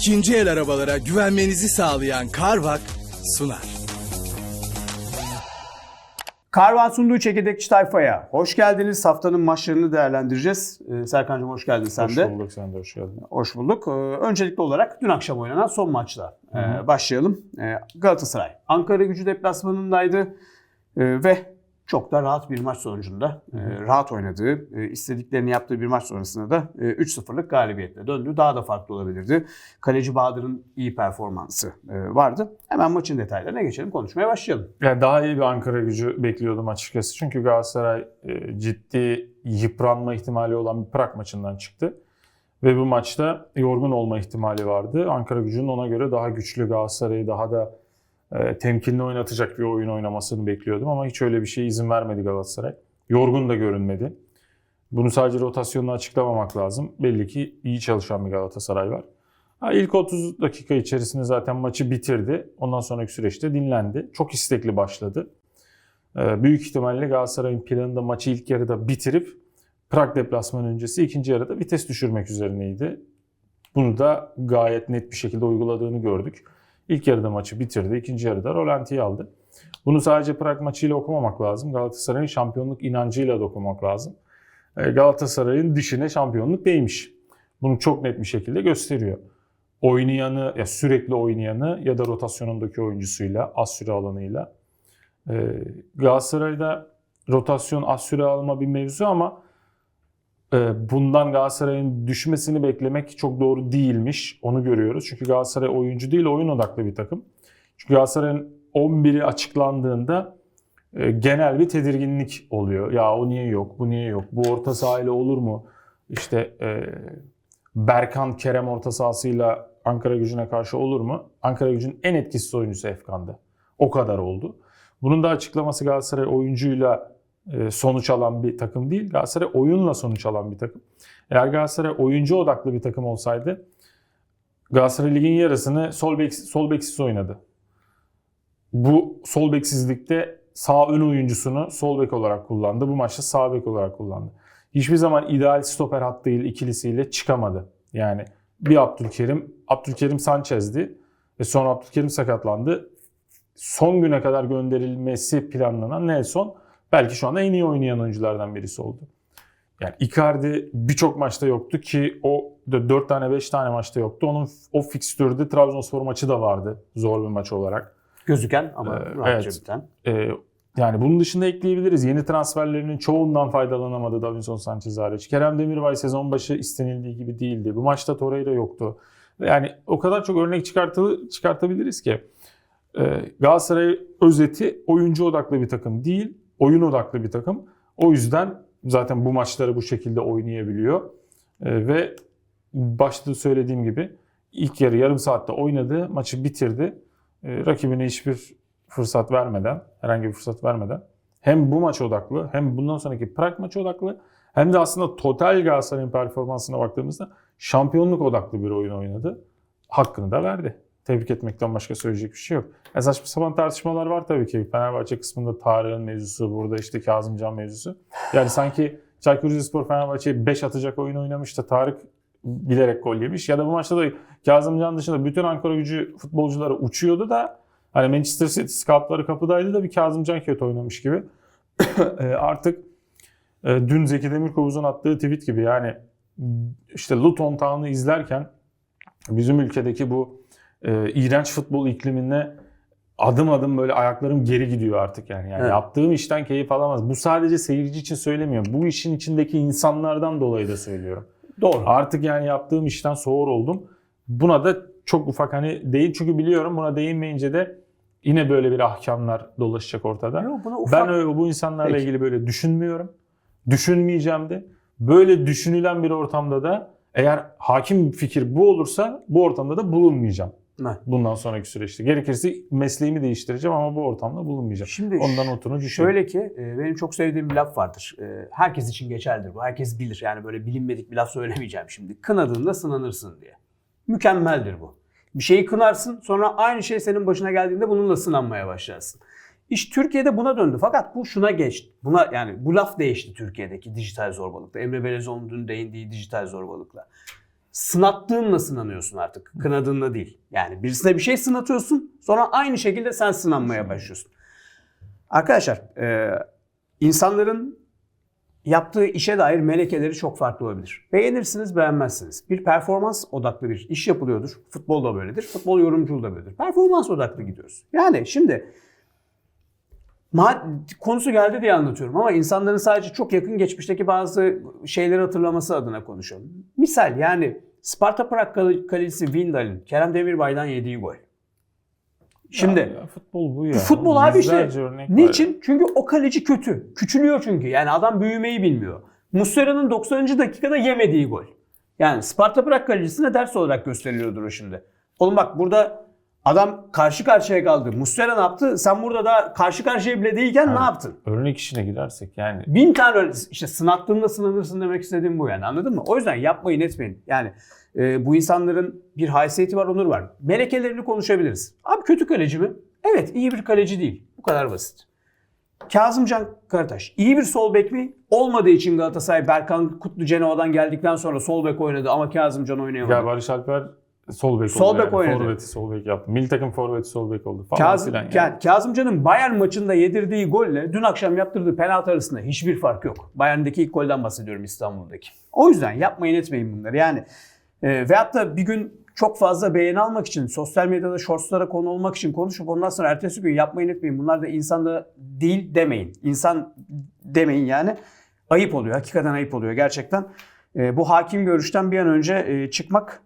İkinci el arabalara güvenmenizi sağlayan Carvak sunar. Karvan sunduğu çekirdekçi tayfaya hoş geldiniz. Haftanın maçlarını değerlendireceğiz. Ee, Serkan'cığım hoş geldin sen Hoş de. bulduk sen de hoş geldin. Hoş bulduk. Ee, öncelikli olarak dün akşam oynanan son maçla e, başlayalım. Ee, Galatasaray Ankara gücü deplasmanındaydı Ee, ve çok da rahat bir maç sonucunda e, rahat oynadığı, e, istediklerini yaptığı bir maç sonrasında da e, 3-0'lık galibiyetle döndü. Daha da farklı olabilirdi. Kaleci Bahadır'ın iyi performansı e, vardı. Hemen maçın detaylarına geçelim, konuşmaya başlayalım. Yani daha iyi bir Ankara gücü bekliyordum açıkçası. Çünkü Galatasaray e, ciddi yıpranma ihtimali olan bir Prag maçından çıktı. Ve bu maçta yorgun olma ihtimali vardı. Ankara gücünün ona göre daha güçlü Galatasaray'ı daha da temkinli oynatacak bir oyun oynamasını bekliyordum. Ama hiç öyle bir şeye izin vermedi Galatasaray. Yorgun da görünmedi. Bunu sadece rotasyonla açıklamamak lazım. Belli ki iyi çalışan bir Galatasaray var. Ha, ilk 30 dakika içerisinde zaten maçı bitirdi. Ondan sonraki süreçte dinlendi. Çok istekli başladı. Ee, büyük ihtimalle Galatasaray'ın planında maçı ilk yarıda bitirip Prag deplasmanı öncesi ikinci yarıda vites düşürmek üzerineydi. Bunu da gayet net bir şekilde uyguladığını gördük. İlk yarıda maçı bitirdi. ikinci yarıda rolantiyi aldı. Bunu sadece Prag maçıyla okumamak lazım. Galatasaray'ın şampiyonluk inancıyla da okumak lazım. Ee, Galatasaray'ın dişine şampiyonluk değmiş. Bunu çok net bir şekilde gösteriyor oynayanı, ya sürekli oynayanı ya da rotasyonundaki oyuncusuyla, az süre alanıyla. Ee, Galatasaray'da rotasyon az süre alma bir mevzu ama e, bundan Galatasaray'ın düşmesini beklemek çok doğru değilmiş. Onu görüyoruz. Çünkü Galatasaray oyuncu değil, oyun odaklı bir takım. Çünkü Galatasaray'ın 11'i açıklandığında e, genel bir tedirginlik oluyor. Ya o niye yok, bu niye yok, bu orta sahayla olur mu? İşte e, Berkan Kerem orta sahasıyla Ankara gücüne karşı olur mu? Ankara gücünün en etkisiz oyuncusu Efkan'dı. O kadar oldu. Bunun da açıklaması Galatasaray oyuncuyla sonuç alan bir takım değil. Galatasaray oyunla sonuç alan bir takım. Eğer Galatasaray oyuncu odaklı bir takım olsaydı Galatasaray ligin yarısını sol, bek, sol beksiz oynadı. Bu sol beksizlikte sağ ön oyuncusunu sol bek olarak kullandı. Bu maçta sağ bek olarak kullandı. Hiçbir zaman ideal stoper hattıyla ikilisiyle çıkamadı. Yani bir Abdülkerim, Abdülkerim Sanchez'di ve sonra Abdülkerim sakatlandı. Son güne kadar gönderilmesi planlanan Nelson belki şu anda en iyi oynayan oyunculardan birisi oldu. Yani Icardi birçok maçta yoktu ki o 4 tane 5 tane maçta yoktu. Onun o fikstürde Trabzonspor maçı da vardı zor bir maç olarak. Gözüken ama Ee, rahatça evet. biten. Ee, yani bunun dışında ekleyebiliriz. Yeni transferlerinin çoğundan faydalanamadı Davinson Sanchez hariç. Kerem Demirbay sezon başı istenildiği gibi değildi. Bu maçta Torreira yoktu. Yani o kadar çok örnek çıkartı, çıkartabiliriz ki. Ee, Galatasaray özeti oyuncu odaklı bir takım değil, oyun odaklı bir takım. O yüzden zaten bu maçları bu şekilde oynayabiliyor. Ee, ve başta söylediğim gibi ilk yarı yarım saatte oynadı, maçı bitirdi. Ee, rakibine hiçbir fırsat vermeden, herhangi bir fırsat vermeden hem bu maç odaklı hem bundan sonraki Prag maçı odaklı hem de aslında total Galatasaray'ın performansına baktığımızda şampiyonluk odaklı bir oyun oynadı. Hakkını da verdi. Tebrik etmekten başka söyleyecek bir şey yok. E saçma sapan tartışmalar var tabii ki. Fenerbahçe kısmında Tarık'ın mevzusu, burada işte Kazımcan mevzusu. Yani sanki Çaykur Rizespor Fenerbahçe'ye 5 atacak oyun oynamış da Tarık bilerek gol yemiş. Ya da bu maçta da Kazımcan dışında bütün Ankara gücü futbolcuları uçuyordu da Hani Manchester City scoutları kapıdaydı da bir Kazımcan kötü oynamış gibi. E, Artık e, dün Zeki Demirkubuz'un attığı tweet gibi yani işte Luton Town'u izlerken bizim ülkedeki bu e, iğrenç futbol iklimine adım adım böyle ayaklarım geri gidiyor artık yani. yani Evet. Yaptığım işten keyif alamaz. Bu sadece seyirci için söylemiyorum. Bu işin içindeki insanlardan dolayı da söylüyorum. Doğru. Artık yani yaptığım işten soğur oldum. Buna da çok ufak hani değil çünkü biliyorum buna değinmeyince de yine böyle bir ahkamlar dolaşacak ortada. Yok, buna ufak- Ben öyle bu insanlarla Peki. ilgili böyle düşünmüyorum. Düşünmeyeceğim de. Böyle düşünülen bir ortamda da eğer hakim fikir bu olursa bu ortamda da bulunmayacağım. Evet. Bundan sonraki süreçte. Gerekirse mesleğimi değiştireceğim ama bu ortamda bulunmayacağım. Şimdi Ondan otunu düşün. Şöyle ki e, benim çok sevdiğim bir laf vardır. E, Herkes için geçerlidir bu. Herkes bilir. Yani böyle bilinmedik bir laf söylemeyeceğim şimdi. Kınadığında sınanırsın diye. Mükemmeldir bu. Bir şeyi kınarsın sonra aynı şey senin başına geldiğinde bununla sınanmaya başlarsın. İş Türkiye'de buna döndü. Fakat bu şuna geçti. Buna yani bu laf değişti Türkiye'deki dijital zorbalıkta. Emre Belezoğlu'nun dün değindiği dijital zorbalıkla. Sınattığınla sınanıyorsun artık. Kınadığınla değil. Yani birisine bir şey sınatıyorsun sonra aynı şekilde sen sınanmaya başlıyorsun. Arkadaşlar e, insanların yaptığı işe dair melekeleri çok farklı olabilir. Beğenirsiniz, beğenmezsiniz. Bir performans odaklı bir iş yapılıyordur. Futbol da böyledir. Futbol yorumculuğu da böyledir. Performans odaklı gidiyoruz. Yani şimdi konusu geldi diye anlatıyorum ama insanların sadece çok yakın geçmişteki bazı şeyleri hatırlaması adına konuşuyorum. Misal yani Sparta Prag kal- kalecisi Windal'in Kerem Demirbay'dan yediği gol. Şimdi Ya, ya futbol bu ya. Futbol abi işte. Örnek var. Niçin? Çünkü o kaleci kötü. Küçülüyor çünkü. Yani adam büyümeyi bilmiyor. Muslera'nın 90. dakikada yemediği gol. Yani Sparta Prag kalecisine ders olarak gösteriliyordur o şimdi. Oğlum bak burada adam karşı karşıya kaldı. Muslera ne yaptı? Sen burada da karşı karşıya bile değilken ne Evet. yaptın? Örnek işine gidersek yani Bin tane işte sınattığında sınanırsın demek istediğim bu yani anladın mı? O yüzden yapmayın etmeyin. Yani e, bu insanların bir haysiyeti var, onur var. Melekelerini konuşabiliriz. Abi kötü kaleci mi? Evet iyi bir kaleci değil. Bu kadar basit. Kazımcan Karataş iyi bir sol bek mi? Olmadığı için Galatasaray Berkan Kutlu Cenova'dan geldikten sonra sol bek oynadı ama Kazımcan oynayamadı. ya Barış Alper sol bek Sol oldu bek yani. oynadı. Forveti sol bek yaptı. Milli takım forveti sol bek oldu falan Kazım, filan yani. Kazımcan'ın Bayern maçında yedirdiği golle dün akşam yaptırdığı penaltı arasında hiçbir fark yok. Bayern'deki ilk golden bahsediyorum İstanbul'daki. O yüzden yapmayın etmeyin bunları. Yani e, veyahut da bir gün çok fazla beğeni almak için, sosyal medyada shortslara konu olmak için konuşup ondan sonra ertesi gün yapmayın etmeyin. Bunlar da insanda değil demeyin. İnsan demeyin yani. Ayıp oluyor. Hakikaten ayıp oluyor gerçekten. E, bu hakim görüşten bir an önce e, çıkmak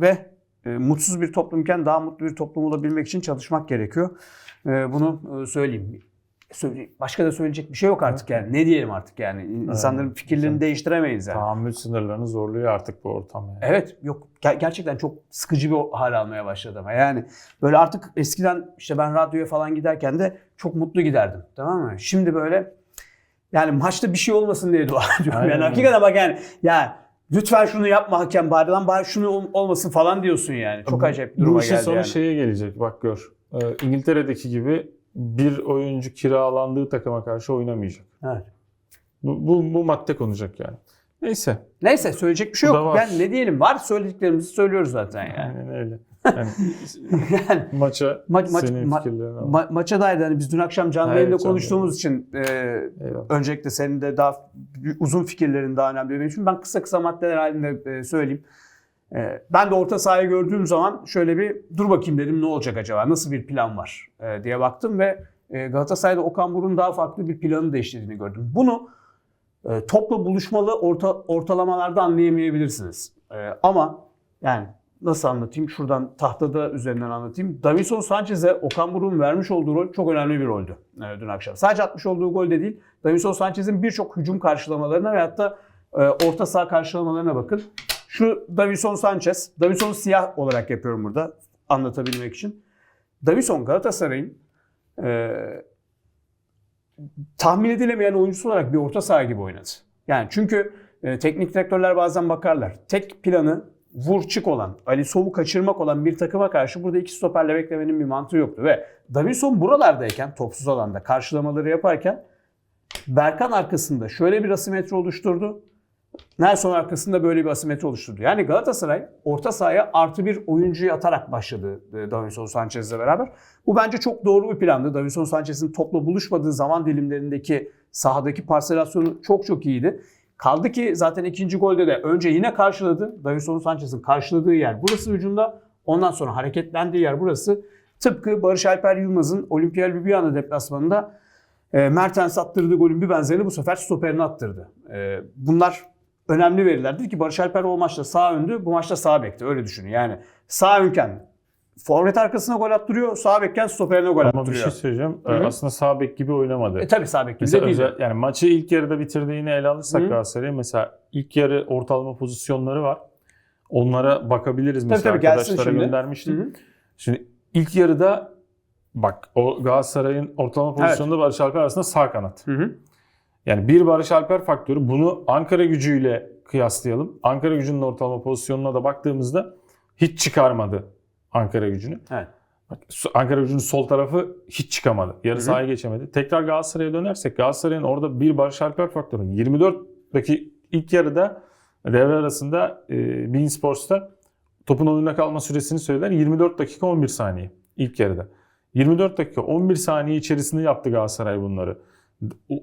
ve e, mutsuz bir toplumken daha mutlu bir toplum olabilmek için çalışmak gerekiyor. E, bunu e, söyleyeyim. Söyle, başka da söyleyecek bir şey yok artık yani. Ne diyelim artık yani. İnsanların Evet. fikirlerini Güzel. değiştiremeyiz yani. Tahammül sınırlarını zorluyor artık bu ortam yani. Evet yok Ger- gerçekten çok sıkıcı bir hal almaya başladı ama yani böyle artık eskiden işte ben radyoya falan giderken de çok mutlu giderdim tamam mı? Şimdi böyle yani maçta bir şey olmasın diye dua ediyorum. Aynen Yani hakikaten bak yani ya lütfen şunu yapma hakem bari lan bari şunu ol- olmasın falan diyorsun yani. Çok acayip bir duruma Bu işin geldi sonu yani. şeye gelecek bak gör. Ee, İngiltere'deki gibi bir oyuncu kiralandığı takıma karşı oynamayacak. Evet. Bu, bu, bu madde konacak yani. Neyse. Neyse söyleyecek bir şey Bu da yok. var. Yani ne diyelim var söylediklerimizi söylüyoruz zaten yani. Aynen öyle. Yani yani maça Ma- maç- senin ma- fikirlerini al. ma- maça dair de hani biz dün akşam canlı Evet, yayında canlı konuştuğumuz için e, Eyvallah. öncelikle senin de daha uzun fikirlerin daha önemli benim için. Ben kısa kısa maddeler halinde e, söyleyeyim. E, ben de orta sahayı gördüğüm zaman şöyle bir dur bakayım dedim ne olacak acaba? Nasıl bir plan var e, diye baktım ve e, Galatasaray'da Okan Buruk'un daha farklı bir planı değiştirdiğini gördüm. Bunu e, topla buluşmalı orta, ortalamalarda anlayamayabilirsiniz. E, ama yani nasıl anlatayım? Şuradan tahtada üzerinden anlatayım. Davinson Sanchez'e Okan Buruk'un vermiş olduğu rol çok önemli bir roldü e, dün akşam. Sadece atmış olduğu gol de değil. Davinson Sanchez'in birçok hücum karşılamalarına ve hatta e, orta saha karşılamalarına bakın. Şu Davinson Sanchez, Davinson'u siyah olarak yapıyorum burada anlatabilmek için. Davison Galatasaray'ın e, tahmin edilemeyen oyuncusu olarak bir orta saha gibi oynadı. Yani çünkü e, teknik direktörler bazen bakarlar. Tek planı vur çık olan, Ali Sov'u kaçırmak olan bir takıma karşı burada iki stoperle beklemenin bir mantığı yoktu. Ve Davinson buralardayken, topsuz alanda karşılamaları yaparken Berkan arkasında şöyle bir asimetri oluşturdu. Nelson arkasında böyle bir asimetri oluşturdu. Yani Galatasaray orta sahaya artı bir oyuncuyu atarak başladı e, Davinson Sanchez'le beraber. Bu bence çok doğru bir plandı. Davinson Sanchez'in topla buluşmadığı zaman dilimlerindeki sahadaki parselasyonu çok çok iyiydi. Kaldı ki zaten ikinci golde de önce yine karşıladı. Davinson Sanchez'in karşıladığı yer burası hücumda. Ondan sonra hareketlendiği yer burası. Tıpkı Barış Alper Yılmaz'ın Olimpiyal Ljubljana deplasmanında e, Mertens attırdığı golün bir benzerini bu sefer stoperine attırdı. E, bunlar önemli verilerdir ki Barış Alper o maçta sağ öndü, bu maçta sağ bekti. Öyle düşünün. Yani sağ önken forvet arkasına gol attırıyor, sağ bekken stoperine gol Ama bir attırıyor. şey söyleyeceğim. Hı hı. Aslında sağ bek gibi oynamadı. E tabi sağ bek gibi de değil. özel, yani maçı ilk yarıda bitirdiğini ele alırsak. Galatasaray'ın mesela ilk yarı ortalama pozisyonları var. Onlara bakabiliriz mesela tabii, arkadaşlara şimdi. göndermiştim. Hı hı. Şimdi ilk yarıda bak o Galatasaray'ın ortalama pozisyonunda Barış Alper arasında sağ kanat. Hı hı. Yani bir Barış Alper faktörü bunu Ankara gücüyle kıyaslayalım. Ankara gücünün ortalama pozisyonuna da baktığımızda hiç çıkarmadı Ankara gücünü. Evet. Ankara gücünün sol tarafı hiç çıkamadı. Yarı sahaya geçemedi. Tekrar Galatasaray'a dönersek Galatasaray'ın orada bir Barış Alper faktörü. 24'deki ilk yarıda Devre arasında e, Bein Sports'ta topun oyunda kalma süresini söyler 24 dakika 11 saniye ilk yarıda. 24 dakika 11 saniye içerisinde yaptı Galatasaray bunları.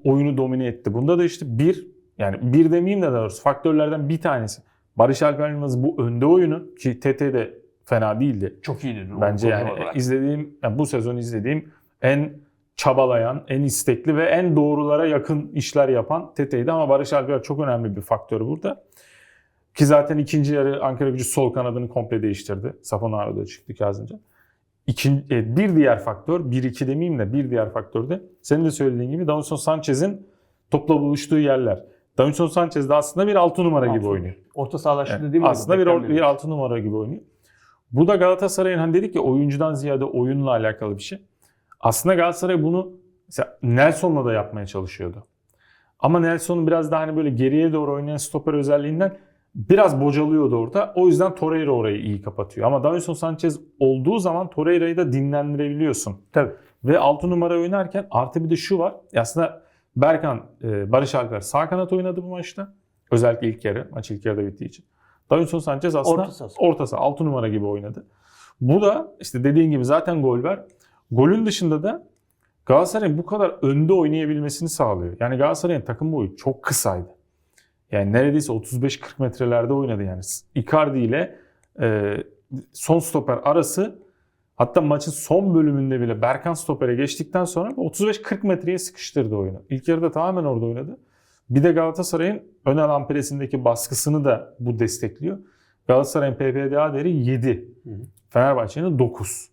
Oyunu domine etti. Bunda da işte bir yani bir demeyeyim de daha doğrusu faktörlerden bir tanesi. Barış Alper Yılmaz bu önde oyunu ki TT de fena değildi. Çok iyiydi. Bence yani olarak. izlediğim yani bu sezon izlediğim en çabalayan, en istekli ve en doğrulara yakın işler yapan Tete'ydi ama Barış Alper çok önemli bir faktör burada. Ki zaten ikinci yarı Ankara Gücü sol kanadını komple değiştirdi. Safonaro da çıktı Kazımcan. İkin, e, bir diğer faktör, 1-2 demeyeyim de bir diğer faktör de senin de söylediğin gibi Davinson Sanchez'in topla buluştuğu yerler. Davinson Sanchez de aslında bir 6 numara gibi Altı. oynuyor. Orta sahalaştı Yani dediğim gibi. aslında bir, beklenmedik. bir 6 numara gibi oynuyor. Bu da Galatasaray'ın hani dedik ya oyuncudan ziyade oyunla alakalı bir şey. Aslında Galatasaray bunu mesela Nelson'la da yapmaya çalışıyordu. Ama Nelson biraz daha hani böyle geriye doğru oynayan stoper özelliğinden biraz bocalıyordu orada. O yüzden Torreira orayı iyi kapatıyor. Ama Davinson Sanchez olduğu zaman Torreira'yı da dinlendirebiliyorsun. Tabii. Ve 6 numara oynarken artı bir de şu var. Aslında Berkan, e, Barış Alper sağ kanat oynadı bu maçta. Özellikle ilk yarı. Maç ilk yarıda bittiği için. Davinson Sanchez aslında Orta sahası. orta saha 6 numara gibi oynadı. Bu da işte dediğin gibi zaten gol var. Golün dışında da Galatasaray'ın bu kadar önde oynayabilmesini sağlıyor. Yani Galatasaray'ın takım boyu çok kısaydı. Yani neredeyse 35-40 metrelerde oynadı yani. Icardi ile e, son stoper arası hatta maçın son bölümünde bile Berkan stopere geçtikten sonra 35-40 metreye sıkıştırdı oyunu. İlk yarıda tamamen orada oynadı. Bir de Galatasaray'ın ön alan presindeki baskısını da bu destekliyor. Galatasaray'ın PPDA değeri 7. Hı hı. Fenerbahçe'nin 9.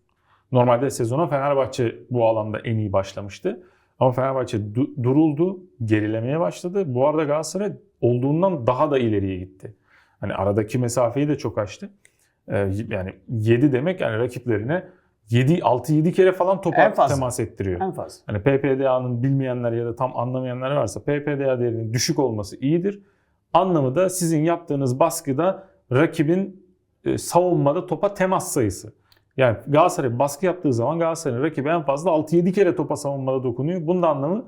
Normalde sezona Fenerbahçe bu alanda en iyi başlamıştı. Ama Fenerbahçe du- duruldu, gerilemeye başladı. Bu arada Galatasaray olduğundan daha da ileriye gitti. Hani aradaki mesafeyi de çok açtı. Ee, yani 7 demek yani rakiplerine 7 6-7 kere falan topa temas ettiriyor. En fazla. Hani PPDA'nın bilmeyenler ya da tam anlamayanlar varsa PPDA değerinin düşük olması iyidir. Anlamı da sizin yaptığınız baskıda rakibin e, savunmada topa temas sayısı. Yani Galatasaray baskı yaptığı zaman Galatasaray'ın rakibi en fazla 6-7 kere topa savunmada dokunuyor. Bunun da anlamı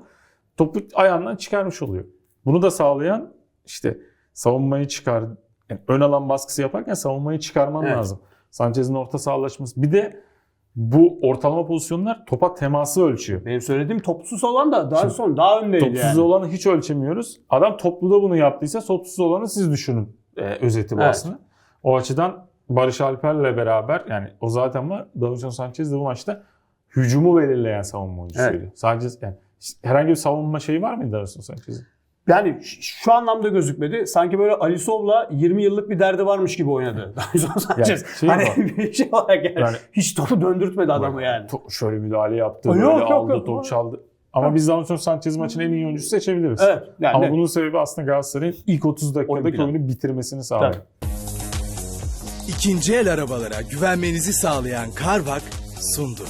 topu ayağından çıkarmış oluyor. Bunu da sağlayan işte savunmayı çıkar, yani ön alan baskısı yaparken savunmayı çıkarman Evet. lazım. Sanchez'in orta sahalaşması. Bir de bu ortalama pozisyonlar topa teması ölçüyor. Benim söylediğim topsuz olan da daha Şimdi son daha öndeydi Topsuz yani. olanı hiç ölçemiyoruz. Adam topluda bunu yaptıysa topsuz olanı siz düşünün. Ee, özeti bu Evet. aslında. O açıdan Barış Alper'le beraber yani o zaten var. Davinson Sanchez de bu maçta hücumu belirleyen savunma oyuncusuydu. Evet. Sadece yani herhangi bir savunma şeyi var mıydı Davinson Sanchez'in? Yani şu anlamda gözükmedi. Sanki böyle Alisov'la 20 yıllık bir derdi varmış gibi oynadı. Davinson Sanchez. şey hani var. bir şey olarak yani, Yani- hiç topu döndürtmedi adamı yani. To- şöyle müdahale yaptı, Yok, böyle yok, aldı, yok. top çaldı. Ama biz Davinson Sanchez maçın en iyi oyuncusu seçebiliriz. Evet. Yani Ama ne? bunun sebebi aslında Galatasaray'ın ilk 30 dakikadaki Oyun oyunu bitirmesini sağlıyor. Tabii. İkinci el arabalara güvenmenizi sağlayan Carvak sundu.